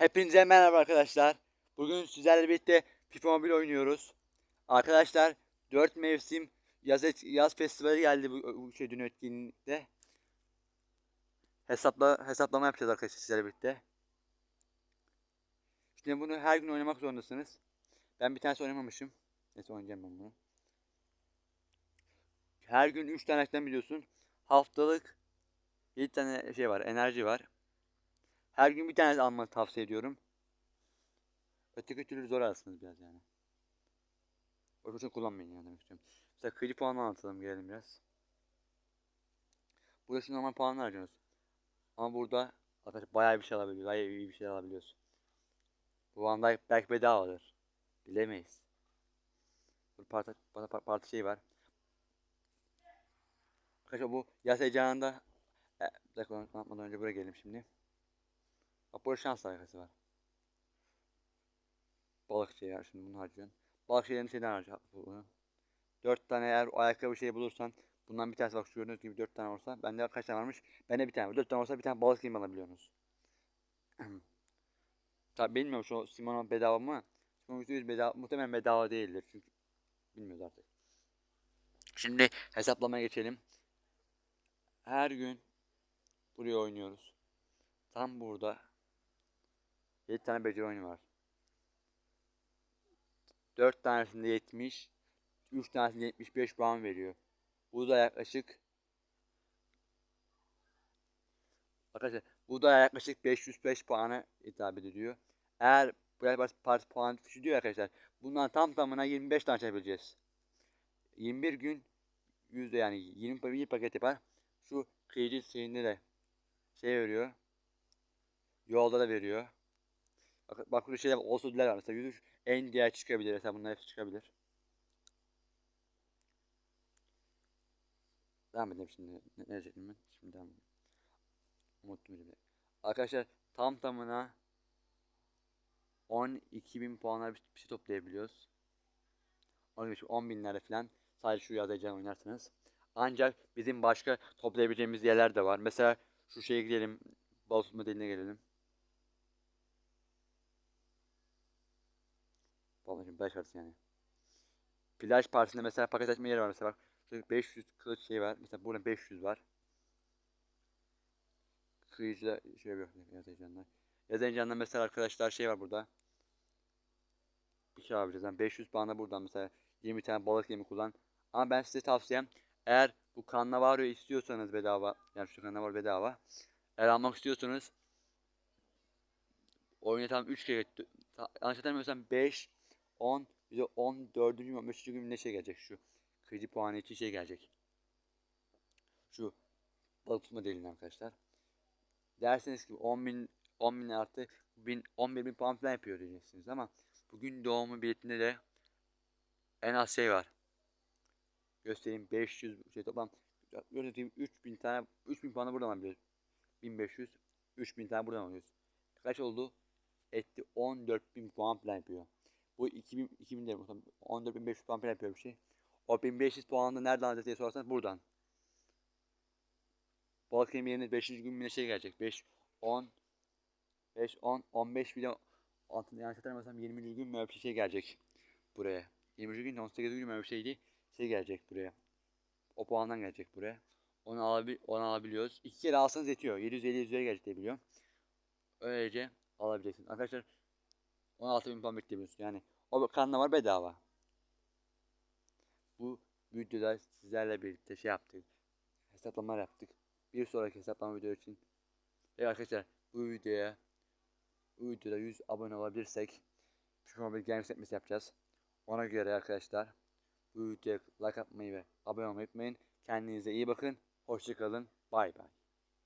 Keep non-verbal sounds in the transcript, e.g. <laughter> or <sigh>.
Hepinize merhaba arkadaşlar. Bugün sizlerle birlikte FIFA Mobile oynuyoruz. Arkadaşlar 4 mevsim yaz, yaz festivali geldi bu, bu şey dün etkinlikte. Hesapla hesaplama yapacağız arkadaşlar sizlerle birlikte. Şimdi bunu her gün oynamak zorundasınız. Ben bir tanesi oynamamışım. Neyse oynayacağım ben bunu. Her gün 3 tane biliyorsun. Haftalık 7 tane şey var, enerji var. Her gün bir tane almanı tavsiye ediyorum. Öteki türlü zor alırsınız biraz yani. O yüzden kullanmayın yani demek istiyorum. Mesela kredi puanı anlatalım gelelim biraz. Burada şimdi normal puanlar harcıyoruz. Ama burada arkadaşlar bayağı bir şey alabiliyoruz. Bayağı iyi bir şey alabiliyoruz. Bu anda belki bedavadır. Bilemeyiz. Burada parti, parti, parti şey var. Arkadaşlar bu yaz heyecanında e, bir dakika anlatmadan önce buraya gelelim şimdi. Bak burada şans sayfası var. Balıkçı ya şimdi bunu harcıyorsun. Balıkçıların şeyden harca bunu. 4 tane eğer ayakkabı şey bulursan bundan bir tanesi bak şu gördüğünüz gibi 4 tane olsa bende kaç tane varmış? Bende bir tane var. 4 tane olsa bir tane balık yemi alabiliyorsunuz. <clears throat> Tabi bilmiyorum şu Simona bedava mı? Simona %100 bedava, muhtemelen bedava değildir çünkü bilmiyoruz artık. Şimdi hesaplamaya geçelim. Her gün buraya oynuyoruz. Tam burada 7 tane beceri oyunu var. 4 tanesinde 70, 3 tanesinde 75 puan veriyor. Bu da yaklaşık Arkadaşlar bu da yaklaşık 505 puana hitap ediyor. Eğer bu parti puan düşü diyor arkadaşlar. Bundan tam tamına 25 tane çekebileceğiz. 21 gün yüzde yani 20 bir paket yapar. Şu kıyıcı şeyinde de şey veriyor. Yolda da veriyor. Bak, burada şeyler var. Olsa var. Mesela yürüyüş en diğer çıkabilir. Mesela bunlar hepsi çıkabilir. Devam edelim şimdi. Ne, ne diyecektim ben? Şimdi devam edelim. Unuttum şimdi. Arkadaşlar tam tamına 12.000 puanlar bir bir şey toplayabiliyoruz. 10 binlere falan sadece şu yazacağını oynarsanız. Ancak bizim başka toplayabileceğimiz yerler de var. Mesela şu şeye gidelim. Balık modeline gelelim. Babacım 5 arası yani. Plaj partisinde mesela paket açma yeri var mesela bak. Şurada 500 kılıç şey var. Mesela burada 500 var. Kıyıcıda şey yok yaz heyecanlar. Yaz heyecanlar mesela arkadaşlar şey var burada. Bir şey yapacağız. Yani 500 puanla buradan mesela 20 tane balık yemi kullan. Ama ben size tavsiyem eğer bu Cannavaro istiyorsanız bedava yani şu Cannavaro bedava eğer almak istiyorsanız oyuna tam 3 kere yanlış hatırlamıyorsam 5 10 bir de 14. gün 15. gün ne şey gelecek şu kredi puanı için şey gelecek. Şu balık tutma delini arkadaşlar. Derseniz ki 10 bin 10 bin artı 1000 11 bin puan falan yapıyor diyeceksiniz ama bugün doğumu biletinde de en az şey var. Göstereyim 500 şey toplam göstereyim 3000 tane 3000 puanı buradan alabiliyoruz. 1500 3000 tane buradan alıyoruz. Kaç oldu? Etti 14000 puan falan yapıyor. Bu 2000 2000 değil 14500 puan falan yapıyor bir şey. O 1500 puanı da nereden alacağız diye sorarsanız buradan. Balık yerine 5. gün bir şey gelecek. 5 10 5 10 15 bile altında yanlış hatırlamıyorsam 20. gün mü öyle bir şey gelecek buraya. 20. gün 18. gün mü öyle bir şeydi. Şey gelecek buraya. O puandan gelecek buraya. Onu, alabil onu alabiliyoruz. İki kere alsanız yetiyor. 750 üzeri gelecek diye biliyorum. Öylece alabileceksiniz. Arkadaşlar 16.000 puan bekleyebiliyorsunuz. Yani o kanla var bedava. Bu videoda sizlerle birlikte şey yaptık. Hesaplamalar yaptık. Bir sonraki hesaplama video için. Ve arkadaşlar bu videoya bu videoda 100 abone olabilirsek an bir game setmesi yapacağız. Ona göre arkadaşlar bu videoya like atmayı ve abone olmayı unutmayın. Kendinize iyi bakın. Hoşçakalın. Bay bay.